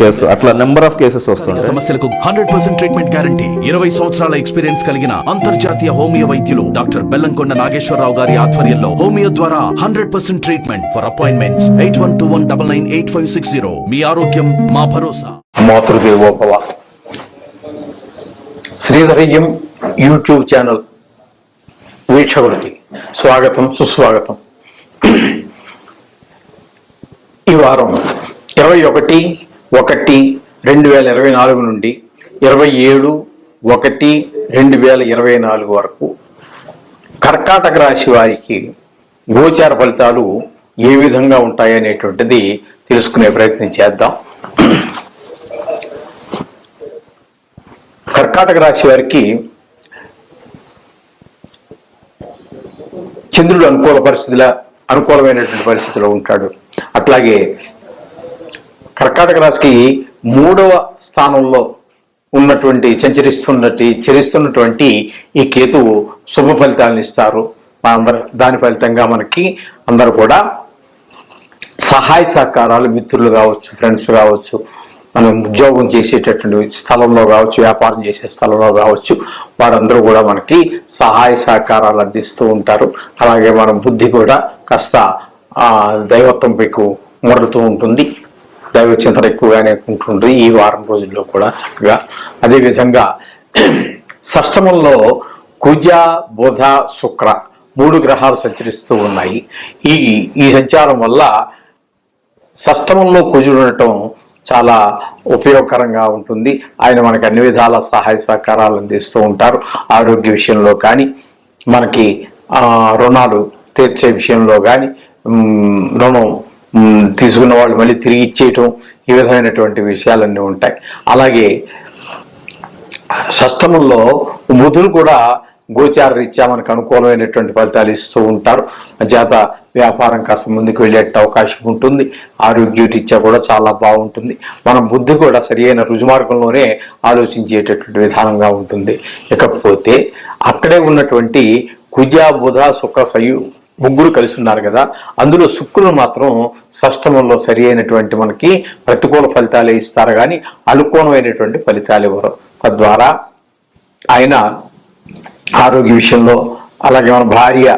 Case అట్లా number of cases వస్తుంటాయి సమస్యలకు హండ్రెడ్ పర్సెంట్ ట్రీట్మెంట్ గ్యారంటీ ఇరవై సంవత్సరాల ఎక్స్పీరియన్స్ కలిగిన అంతర్జాతీయ హోమియో వైద్యులు డాక్టర్ బెల్లంకొండ నాగేశ్వరరావు గారి ఆధ్వర్యంలో హోమియో ద్వారా hundred percent treatment for appointments eight one two one double nine eight five six zero మీ ఆరోగ్యం మా భరోసా. మాతృదేవోభవ. శ్రీధరయ్యం యూట్యూబ్ ఛానల్ వీక్షకులకి స్వాగతం సుస్వాగతం. ఈ వారం ఇరవై ఒకటి ఒకటి రెండు వేల ఇరవై నాలుగు నుండి ఇరవై ఏడు ఒకటి రెండు వేల ఇరవై నాలుగు వరకు. కర్కాటక రాశి వారికి గోచార ఫలితాలు ఏ విధంగా ఉంటాయనేటువంటిది తెలుసుకునే ప్రయత్నం చేద్దాం. కర్కాటక రాశి వారికి చంద్రుడు అనుకూల పరిస్థితుల అనుకూలమైనటువంటి పరిస్థితిలో ఉంటాడు. అట్లాగే కర్కాటక రాశికి మూడవ స్థానంలో ఉన్నటువంటి సంచరిస్తున్నట్టు చరిస్తున్నటువంటి ఈ కేతువు శుభ ఫలితాలను ఇస్తారు. దాని ఫలితంగా మనకి అందరూ కూడా సహాయ సహకారాలు మిత్రులు కావచ్చు ఫ్రెండ్స్ కావచ్చు మనం ఉద్యోగం చేసేటటువంటి స్థలంలో కావచ్చు వ్యాపారం చేసే స్థలంలో కావచ్చు వారందరూ కూడా మనకి సహాయ సహకారాలు అందిస్తూ ఉంటారు. అలాగే మన బుద్ధి కూడా కాస్త దైవత్వం పెక్కు మరుతూ ఉంటుంది. దైవ చింతన ఎక్కువగానే ఉంటుంది ఈ వారం రోజుల్లో కూడా చక్కగా. అదేవిధంగా షష్టమంలో కుజ బుధ శుక్ర మూడు గ్రహాలు సంచరిస్తూ ఉన్నాయి. ఈ ఈ సంచారం వల్ల షష్టమంలో కుజుడు ఉండటం చాలా ఉపయోగకరంగా ఉంటుంది. ఆయన మనకి అన్ని విధాల సహాయ సహకారాలు అందిస్తూ ఉంటారు. ఆరోగ్య విషయంలో కానీ మనకి రుణాలు తీర్చే విషయంలో కానీ రుణం తీసుకున్న వాళ్ళు మళ్ళీ తిరిగి ఇచ్చేయటం ఈ విధమైనటువంటి విషయాలన్నీ ఉంటాయి. అలాగే షష్టమంలో బుధుడు కూడా గోచార రీత్యా మనకు అనుకూలమైనటువంటి ఫలితాలు ఇస్తూ ఉంటారు. చేత వ్యాపారం కాస్త ముందుకు వెళ్ళేట అవకాశం ఉంటుంది. ఆరోగ్య రీత్యా కూడా చాలా బాగుంటుంది. మన బుద్ధి కూడా సరియైన రుజుమార్గంలోనే ఆలోచించేటటువంటి విధానంగా ఉంటుంది. ఇకపోతే అక్కడే ఉన్నటువంటి కుజ బుధ సుఖ సయు ముగ్గురు కలిసి ఉన్నారు కదా. అందులో శుక్రుడు మాత్రం షష్టమంలో సరి అయినటువంటి మనకి ప్రతికూల ఫలితాలే ఇస్తారు కానీ అనుకూలమైనటువంటి ఫలితాలు ఇవ్వరు. తద్వారా ఆయన ఆరోగ్య విషయంలో అలాగే మన భార్య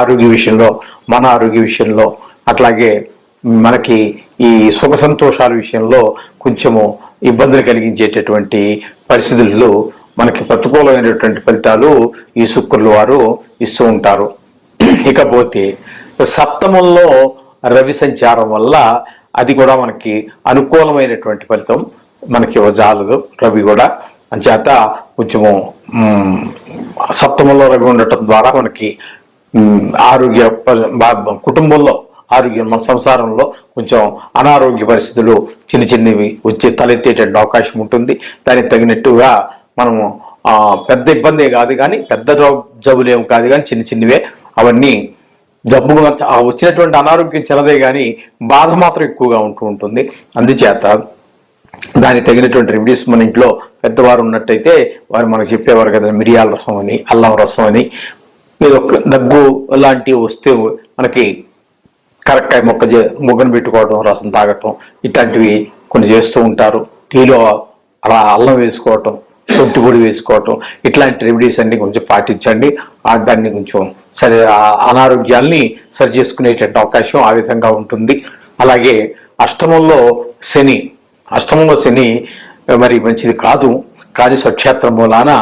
ఆరోగ్య విషయంలో మన ఆరోగ్య విషయంలో అట్లాగే మనకి ఈ సుఖ సంతోషాల విషయంలో కొంచెము ఇబ్బందులు కలిగించేటటువంటి పరిస్థితుల్లో మనకి ప్రతికూలమైనటువంటి ఫలితాలు ఈ శుక్రులు వారు ఇస్తూ ఉంటారు. ఇకపోతే సప్తమంలో రవి సంచారం వల్ల అది కూడా మనకి అనుకూలమైనటువంటి ఫలితం మనకి ఇవ్వజాలదు రవి కూడా. చేత కొంచెము సప్తమంలో రవి ఉండటం ద్వారా మనకి ఆరోగ్య కుటుంబంలో ఆరోగ్యం మన సంసారంలో కొంచెం అనారోగ్య పరిస్థితులు చిన్న చిన్నవి వచ్చి తలెత్తేటటువంటి అవకాశం ఉంటుంది. దానికి తగినట్టుగా మనము పెద్ద ఇబ్బందే కాదు కానీ పెద్ద జబ్బులు జబ్బులేం కాదు కానీ చిన్న చిన్నవే. అవన్నీ జబ్బు వచ్చినటువంటి అనారోగ్యం చిన్నదే కానీ బాధ మాత్రం ఎక్కువగా ఉంటూ ఉంటుంది. అందుచేత దానికి తగినటువంటి రెమెడీస్ మన ఇంట్లో పెద్దవారు ఉన్నట్టయితే వారు మనకు చెప్పేవారు కదా మిరియాల రసం అని అల్లం రసం అని. ఏదో ఒక దగ్గు లాంటివి వస్తే మనకి కరక్కాయ మొక్క మొగ్గను పెట్టుకోవడం రసం తాగటం ఇట్లాంటివి కొన్ని చేస్తూ ఉంటారు. టీలో అలా అల్లం వేసుకోవటం పొడి వేసుకోవటం ఇట్లాంటి రెమెడీస్ అన్ని కొంచెం పాటించండి. ఆ దాన్ని కొంచెం సరే అనారోగ్యాల్ని సరి చేసుకునేటువంటి అవకాశం ఆ విధంగా ఉంటుంది. అలాగే అష్టమంలో శని అష్టమంలో శని మరి మంచిది కాదు. కానీ స్వక్షేత్రం మూలాన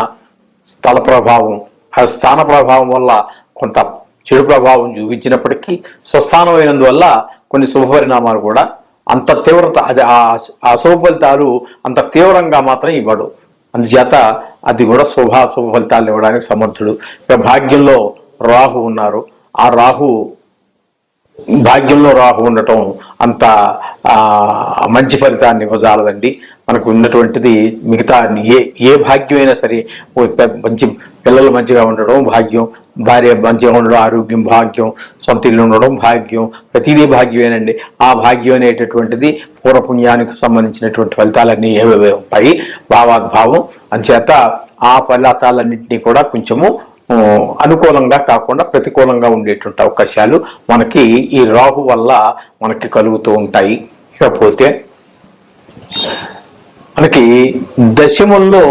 స్థల ప్రభావం ఆ స్థాన ప్రభావం వల్ల కొంత చెడు ప్రభావం చూపించినప్పటికీ స్వస్థానమైనందువల్ల కొన్ని శుభ పరిణామాలు కూడా అంత తీవ్రత అది ఆ అశుభ ఫలితాలు అంత తీవ్రంగా మాత్రం ఇవ్వడు. అందుచేత అది కూడా శుభ శుభ ఫలితాలు ఇవ్వడానికి సమర్థుడు. ఇక భాగ్యంలో రాహు ఉన్నారు. ఆ రాహు భాగ్యంలో రాహు ఉండటం అంత మంచి ఫలితాన్ని ఇవ్వజాలదండి. మనకు ఉన్నటువంటిది మిగతా ఏ ఏ భాగ్యం అయినా సరే మంచి పిల్లలు మంచిగా ఉండడం భాగ్యం. భార్య మంచిగా ఉండడం ఆరోగ్యం భాగ్యం సొంత ఇల్లు ఉండడం భాగ్యం ప్రతిదీ భాగ్యమేనండి. ఆ భాగ్యం అనేటటువంటిది పూర్వపుణ్యానికి సంబంధించినటువంటి ఫలితాలన్నీ ఏవేవే ఉంటాయి. భావాద్భావం అంచేత ఆ ఫలితాలన్నింటినీ కూడా కొంచెము అనుకూలంగా కాకుండా ప్రతికూలంగా ఉండేటువంటి అవకాశాలు మనకి ఈ రాహు వల్ల మనకి కలుగుతూ ఉంటాయి. ఇకపోతే మనకి దశముల్లో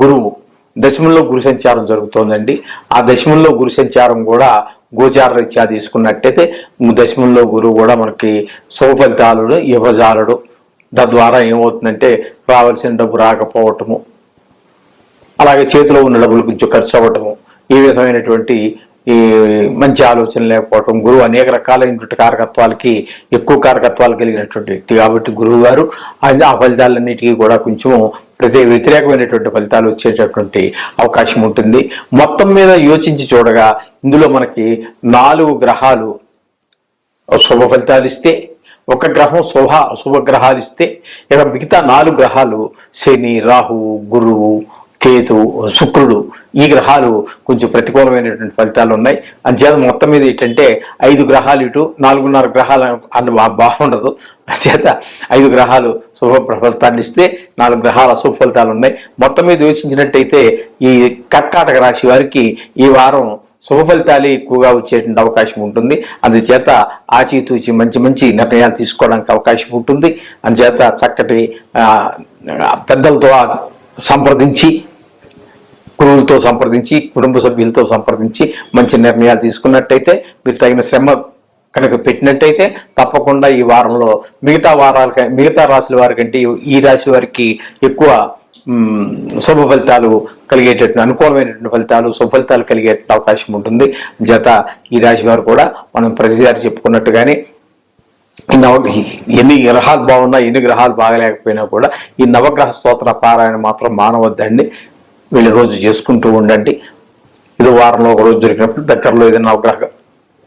గురువు దశమంలో గురు సంచారం జరుగుతోందండి. ఆ దశమంలో గురు సంచారం కూడా గోచార రీత్యా తీసుకున్నట్టయితే దశమంలో గురువు కూడా మనకి శుభ యువజాలుడు ఇవ్వజాలడు. తద్వారా ఏమవుతుందంటే రావాల్సిన డబ్బు రాకపోవటము అలాగే చేతిలో ఉన్న డబ్బులు కొంచెం ఖర్చు అవ్వటము ఈ విధమైనటువంటి ఈ మంచి ఆలోచన లేకపోవటం గురువు అనేక రకాలైనటువంటి కారకత్వాలకి ఎక్కువ కారకత్వాలు కలిగినటువంటి వ్యక్తి కాబట్టి గురువు గారు ఆయన ఆ ఫలితాలన్నిటికీ కూడా కొంచెం ప్రతి వ్యతిరేకమైనటువంటి ఫలితాలు వచ్చేటటువంటి అవకాశం ఉంటుంది. మొత్తం మీద యోచించి చూడగా ఇందులో మనకి నాలుగు గ్రహాలు శుభ ఫలితాలు ఇస్తే ఒక గ్రహం శుభ శుభగ్రహాలు ఇస్తే ఇక మిగతా నాలుగు గ్రహాలు శని రాహు గురువు కేతు శుక్రుడు ఈ గ్రహాలు కొంచెం ప్రతికూలమైనటువంటి ఫలితాలు ఉన్నాయి. అంచేత మొత్తం మీద ఏంటంటే ఐదు గ్రహాలు ఇటు నాలుగున్నర గ్రహాలు అన్న బాగుండదు అంచేత ఐదు గ్రహాలు శుభ ఫలితాన్ని ఇస్తే నాలుగు గ్రహాల అశుభ ఫలితాలు ఉన్నాయి. మొత్తం మీద యోచించినట్టయితే ఈ కర్కాటక రాశి వారికి ఈ వారం శుభ ఫలితాలు ఎక్కువగా వచ్చేటువంటి అవకాశం ఉంటుంది. అందుచేత ఆచితూచి మంచి మంచి నిర్ణయాలు తీసుకోవడానికి అవకాశం ఉంటుంది. అందుచేత చక్కటి పెద్దలతో సంప్రదించి గురువులతో సంప్రదించి కుటుంబ సభ్యులతో సంప్రదించి మంచి నిర్ణయాలు తీసుకున్నట్టయితే మీరు తగిన శ్రమ కనుక పెట్టినట్టయితే తప్పకుండా ఈ వారంలో మిగతా వారాల మిగతా రాశుల వారి కంటే ఈ రాశి వారికి ఎక్కువ శుభ ఫలితాలు కలిగేటటువంటి అనుకూలమైనటువంటి ఫలితాలు సుఫలితాలు కలిగే అవకాశం ఉంటుంది. జత ఈ రాశి వారు కూడా మనం ప్రతిసారి చెప్పుకున్నట్టుగానే నవ ఎన్ని గ్రహాలు బాగున్నా ఎన్ని గ్రహాలు బాగలేకపోయినా కూడా ఈ నవగ్రహ స్తోత్ర పారాయణ మాత్రం మానవద్దండి. వీళ్ళు రోజు చేసుకుంటూ ఉండండి. ఇది వారంలో ఒక రోజు దొరికినప్పుడు దగ్గరలో ఏదైనా గ్రహ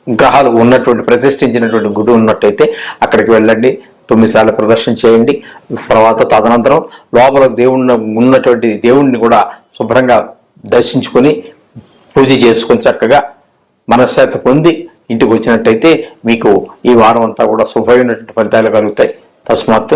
గ్రహాలు ఉన్నటువంటి ప్రతిష్ఠించినటువంటి గుడి ఉన్నట్టయితే అక్కడికి వెళ్ళండి. తొమ్మిది సార్లు ప్రదర్శన చేయండి. తర్వాత తదనంతరం లోపల దేవుణ్ణి ఉన్నటువంటి దేవుణ్ణి కూడా శుభ్రంగా దర్శించుకొని పూజ చేసుకొని చక్కగా మనశ్శాంతి పొంది ఇంటికి వచ్చినట్టయితే మీకు ఈ వారం అంతా కూడా శుభమైనటువంటి ఫలితాలు కలుగుతాయి. తస్మాత్